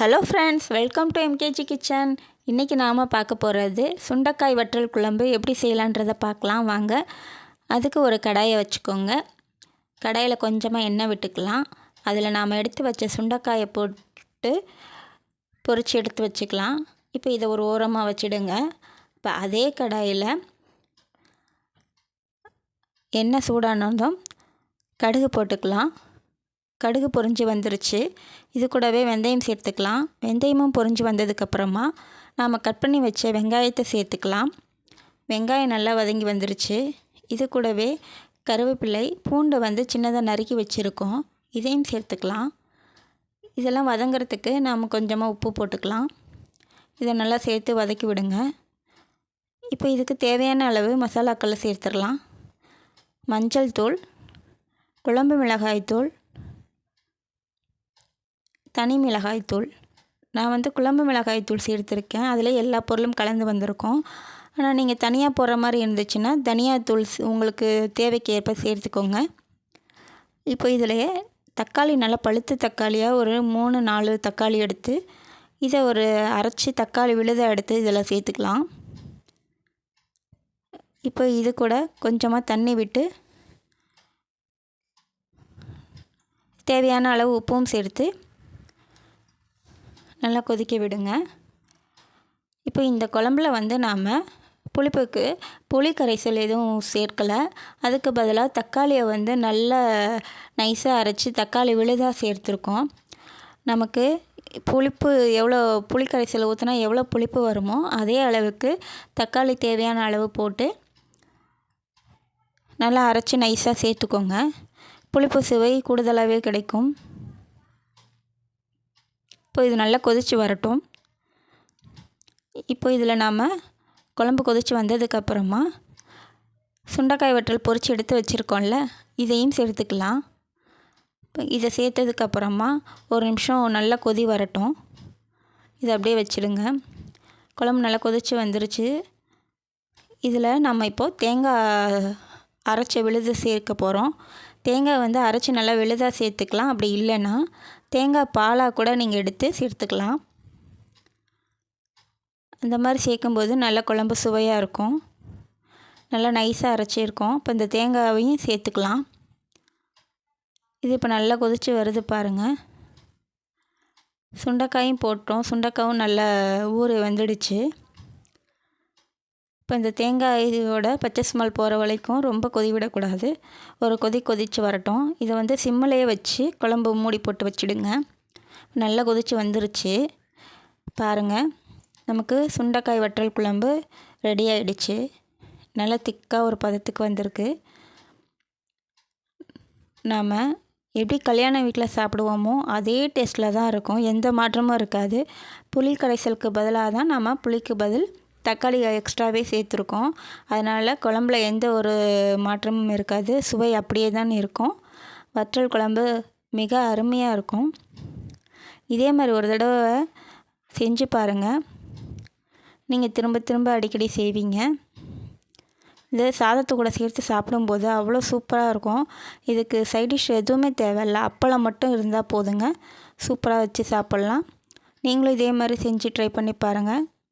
Hello friends welcome to MKG kitchen இன்றைக்கி நாம் பார்க்க போகிறது சுண்டக்காய் வற்றல் குழம்பு எப்படி செய்யலான்றதை பார்க்கலாம் வாங்க. அதுக்கு ஒரு கடாயை வச்சுக்கோங்க. கடாயில் கொஞ்சமாக எண்ணெய் விட்டுக்கலாம். அதில் நாம் எடுத்து வச்ச சுண்டக்காயை போட்டு பொரித்து எடுத்து வச்சுக்கலாம். இப்போ இதை ஒரு ஓரமாக வச்சுடுங்க. இப்போ அதே கடாயில் எண்ணெய் சூடானதும் கடுகு போட்டுக்கலாம். கடுகு பொறிஞ்சு வந்துருச்சு. இது கூடவே வெந்தயம் சேர்த்துக்கலாம். வெந்தயமும் பொறிஞ்சு வந்ததுக்கப்புறமா நாம் கட் பண்ணி வச்ச வெங்காயத்தை சேர்த்துக்கலாம். வெங்காயம் நல்லா வதங்கி வந்துருச்சு. இது கூடவே கருவேப்பிலை பூண்டை வந்து சின்னதாக நறுக்கி வச்சுருக்கோம். இதையும் சேர்த்துக்கலாம். இதெல்லாம் வதங்கிறதுக்கு நாம் கொஞ்சமாக உப்பு போட்டுக்கலாம். இதை நல்லா சேர்த்து வதக்கி விடுங்க. இப்போ இதுக்கு தேவையான அளவு மசாலாக்களை சேர்த்துடலாம். மஞ்சள் தூள் குழம்பு மிளகாய் தூள் தனி மிளகாய்த்தூள். நான் வந்து குழம்பு மிளகாய்த்தூள் சேர்த்துருக்கேன். அதில் எல்லா பொருளும் கலந்து வந்திருக்கோம். ஆனால் நீங்கள் தனியாக போடுற மாதிரி இருந்துச்சுன்னா தனியாத்தூள் உங்களுக்கு தேவைக்கு ஏற்ப சேர்த்துக்கோங்க. இப்போ இதில் தக்காளி நல்லா பழுத்த தக்காளியாக ஒரு மூணு நாலு தக்காளி எடுத்து இதை ஒரு அரைச்சி தக்காளி விழுத எடுத்து இதில் சேர்த்துக்கலாம். இப்போ இது கூட கொஞ்சமாக தண்ணி விட்டு தேவையான அளவு உப்பும் சேர்த்து நல்லா கொதிக்க விடுங்க. இப்போ இந்த குழம்புல வந்து நாம் புளிப்புக்கு புளி கரைசல் எதுவும் சேர்க்கலை. அதுக்கு பதிலாக தக்காளியை வந்து நல்லா நைஸாக அரைச்சி தக்காளி விழுதாக சேர்த்துருக்கோம். நமக்கு புளிப்பு எவ்வளோ புளி கரைசல் ஊற்றினா எவ்வளோ புளிப்பு வருமோ அதே அளவுக்கு தக்காளி தேவையான அளவு போட்டு நல்லா அரைச்சி நைஸாக சேர்த்துக்கோங்க. புளிப்பு சுவை கூடுதலாகவே கிடைக்கும். இப்போ இது நல்லா கொதித்து வரட்டும். இப்போ இதில் நாம் குழம்பு கொதித்து வந்ததுக்கப்புறமா சுண்டைக்காய் வற்றல் பொறிச்சு எடுத்து வச்சுருக்கோம்ல இதையும் சேர்த்துக்கலாம். இப்போ இதை சேர்த்ததுக்கப்புறமா ஒரு நிமிஷம் நல்லா கொதி வரட்டும். இதை அப்படியே வச்சுடுங்க. குழம்பு நல்லா கொதித்து வந்துருச்சு. இதில் நம்ம இப்போது தேங்காய் அரைச்ச விழுது சேர்க்க போகிறோம் தேங்காய் வந்து அரைச்சி நல்லா விழுதாக சேர்த்துக்கலாம். அப்படி இல்லைன்னா தேங்காய் பாலாக கூட நீங்கள் எடுத்து சேர்த்துக்கலாம். அந்த மாதிரி சேர்க்கும்போது நல்ல குழம்பு சுவையாக இருக்கும். நல்லா நைஸாக அரைச்சிருக்கோம் இப்போ இந்த தேங்காயையும் சேர்த்துக்கலாம். இது இப்போ நல்லா கொதித்து வருது பாருங்கள் சுண்டைக்காயும் போட்டோம். சுண்டைக்காயும் நல்லா ஊறி வந்துடுச்சு. இப்போ இந்த தேங்காய் இதோட பச்சை ஸ்மெல் போகிற வரைக்கும் ரொம்ப கொதி விடக்கூடாது ஒரு கொதி கொதித்து வரட்டும். இதை வந்து சிம்மிலேயே வச்சு குழம்பு மூடி போட்டு வச்சுடுங்க. நல்லா கொதித்து வந்துருச்சு. பாருங்கள் நமக்கு சுண்டைக்காய் வற்றல் குழம்பு ரெடி ஆகிடுச்சு நல்லா திக்காக ஒரு பதத்துக்கு வந்திருக்கு. நாம் எப்படி கல்யாண வீட்டில் சாப்பிடுவோமோ அதே டேஸ்ட்டில் தான் இருக்கும். எந்த மாற்றமும் இருக்காது. புளி கரைசலுக்கு பதிலாக தான் நாம் புளிக்கு பதில் தக்காளி எக்ஸ்ட்ராவே சேர்த்துருக்கோம். அதனால் குழம்புல எந்த ஒரு மாற்றமும் இருக்காது. சுவை அப்படியே தான் இருக்கும். வற்றல் குழம்பு மிக அருமையாக இருக்கும். இதே மாதிரி ஒரு தடவை செஞ்சு பாருங்கள் நீங்கள் திரும்ப திரும்ப அடிக்கடி செய்வீங்க. இது சாதத்தை கூட சேர்த்து சாப்பிடும்போது அவ்வளோ சூப்பராக இருக்கும். இதுக்கு சைடிஷ் எதுவுமே தேவையில்ல. அப்பளம் மட்டும் இருந்தால் போதுங்க. சூப்பராக வச்சு சாப்பிட்லாம். நீங்களும் இதே மாதிரி செஞ்சு ட்ரை பண்ணி பாருங்கள்